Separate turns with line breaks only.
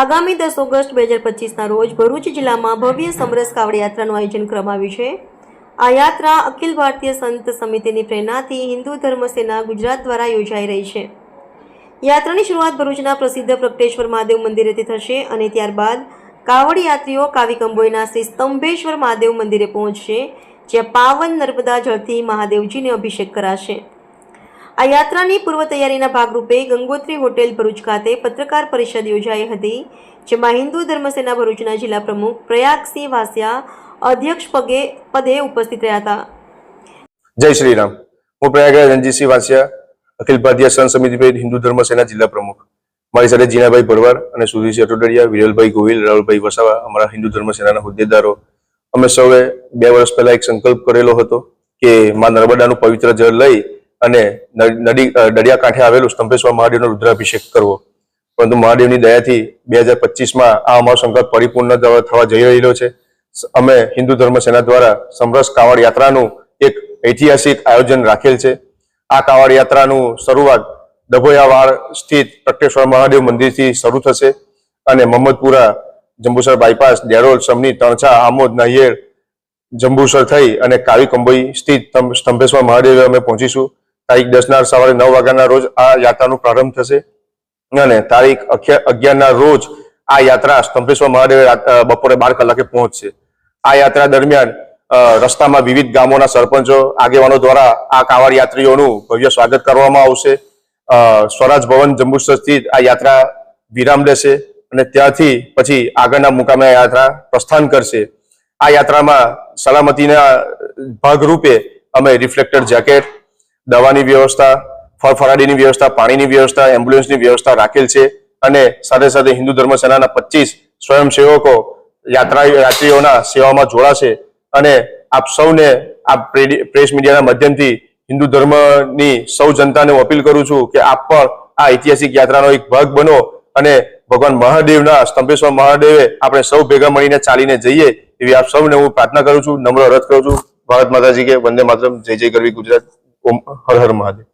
આગામી દસ ઓગસ્ટ બે હજાર પચીસના રોજ ભરૂચ જિલ્લામાં ભવ્ય સમરસ કાવડ યાત્રાનું આયોજન કરવામાં આવ્યું છે. આ યાત્રા અખિલ ભારતીય સંત સમિતિની પ્રેરણાથી હિન્દુ ધર્મ સેના ગુજરાત દ્વારા યોજાઈ રહી છે. યાત્રાની શરૂઆત ભરૂચના પ્રસિદ્ધ પ્રગટેશ્વર મહાદેવ મંદિરેથી થશે અને ત્યારબાદ કાવડ યાત્રીઓ કાવી કંબોઈના શ્રી સ્તંભેશ્વર મહાદેવ મંદિરે પહોંચશે, જ્યાં પાવન નર્મદા જળથી મહાદેવજીને અભિષેક કરાશે. આ યાત્રાની પૂર્વ તૈયારીના ભાગરૂપે ગંગોત્રી હોટેલ ભરૂચ ખાતે પત્રકાર પરિષદ યોજાઈ હતી, જેમાં હિન્દુ ધર્મસેના ભરૂચના જિલ્લા પ્રમુખ પ્રયાગસિંહ વાસિયા અધ્યક્ષ પગે, પદે ઉપસ્થિત રહ્યા હતા.
જય શ્રી રામ હું પ્રયાગરાજ રણજીતસિંહ વાસિયા, અખિલ ભારતીય સંત સમિતિ હિન્દુ ધર્મસેના જિલ્લા પ્રમુખ. મારી સાથે જીનાભાઈ ભરવાડ અને સુધીરસિંહ અટોડરિયા, વિરલભાઈ ગોહિલ, રાહુલભાઈ વસાવા, અમારા હિન્દુ ધર્મ સેનાના હોદ્દેદારો. અમે સૌએ બે વર્ષ પહેલા એક સંકલ્પ કરેલો હતો કે માં નર્મદાનું પવિત્ર જળ લઈ અને નદી દરિયા દરિયાકાંઠે આવેલું સ્તંભેશ્વર મહાદેવનો રુદ્રાભિષેક કરવો. પરંતુ મહાદેવની દયાથી બે હજાર પચીસમાં આ અમારો સંકલ્પ પરિપૂર્ણ થવા જઈ રહેલો છે. અમે હિન્દુ ધર્મ સેના દ્વારા સમરસ કાવડ યાત્રાનું એક ઐતિહાસિક આયોજન રાખેલ છે. આ કાવડ યાત્રાનું શરૂઆત ડભોયાવાડ સ્થિત પ્રકટેશ્વર મહાદેવ મંદિરથી શરૂ થશે અને મહમ્મદપુરા જંબુસર બાયપાસ ડેરોલ સમની તણછા, આમોદ, નાહિયેર જંબુસર થઈ અને કાવી કંબોઈ સ્થિત સ્તંભેશ્વર મહાદેવે અમે પહોંચીશું. તારીખ દસના સવારે નવ વાગ્યાના રોજ આ યાત્રાનો પ્રારંભ થશે. અને તારીખ અગિયારના રોજ આ યાત્રા સ્તંભેશ્વર મહાદેવ બપોરે બાર કલાકે પહોંચશે. આ યાત્રા દરમિયાન રસ્તામાં વિવિધ ગામોના સરપંચો, આગેવાનો દ્વારા આ કાવડ યાત્રીઓનું ભવ્ય સ્વાગત કરવામાં આવશે. સ્વરાજ ભવન જંબુસર સ્થિત આ યાત્રા વિરામ લેશે અને ત્યાંથી પછી આગળના મુકામે યાત્રા પ્રસ્થાન કરશે. આ યાત્રામાં સલામતીના ભાગરૂપે અમે રિફ્લેક્ટર જેકેટ દવાની વ્યવસ્થા ફળફળાદીની વ્યવસ્થા, પાણીની વ્યવસ્થા, એમ્બ્યુલન્સની વ્યવસ્થા રાખેલ છે અને સાથે સાથે હિન્દુ ધર્મ સેનાના પચીસ સ્વયંસેવકો યાત્રા, યાત્રીઓના સેવામાં જોડાશે અને આપ સૌને આ પ્રેસ મીડિયાના માધ્યમથી હિન્દુ ધર્મની સૌ જનતાને અપીલ કરું છું કે આપ પણ આ ઐતિહાસિક યાત્રાનો એક ભાગ બનો અને ભગવાન મહાદેવના સ્તંભેશ્વર મહાદેવે આપણે સૌ ભેગા મળીને ચાલીને જઈએ એવી આપ સૌને હું પ્રાર્થના કરું છું, નમ્ર રથ કરું છું. ભારત માતાજી કે વંદે માતરમ, જય જય કરવી ગુજરાત. ઓમ હર હર મહાદેવ